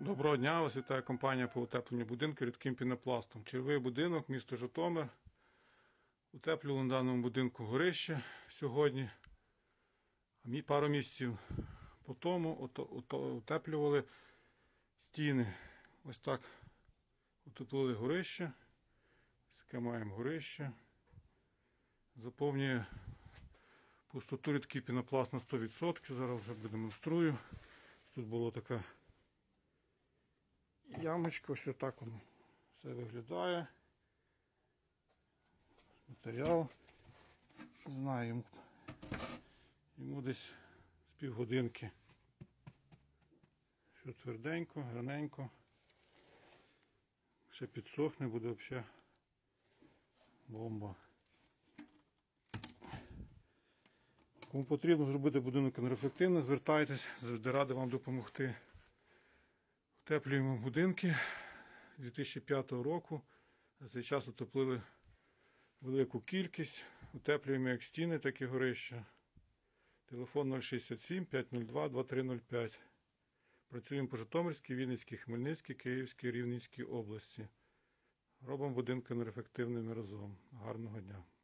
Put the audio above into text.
Доброго дня, вас вітає компанія по утепленню будинку рідким пінопластом. Червий будинок, місто Житомир. Утеплювали на даному будинку горище сьогодні. Пару місяців по тому утеплювали стіни. Ось так утеплили горище. Ось таке маємо горище. Заповнює пустоту рідкий пінопласт на 100%. Зараз вже демонструю. Тут було така ямочка, ось так воно все виглядає. Матеріал. Знаю, йому, десь з півгодинки. Що тверденько, граненько. Ще підсохне, буде взагалі бомба. Кому потрібно зробити будинок енергоефективно, звертайтесь, завжди радий вам допомогти. Утеплюємо будинки 2005 року. За цей час утеплили велику кількість. Утеплюємо як стіни, так і горища. Телефон 067 502 2305. Працюємо по Житомирській, Вінницькій, Хмельницькій, Київській, Рівненській області. Робимо будинки енергоефективними разом. Гарного дня!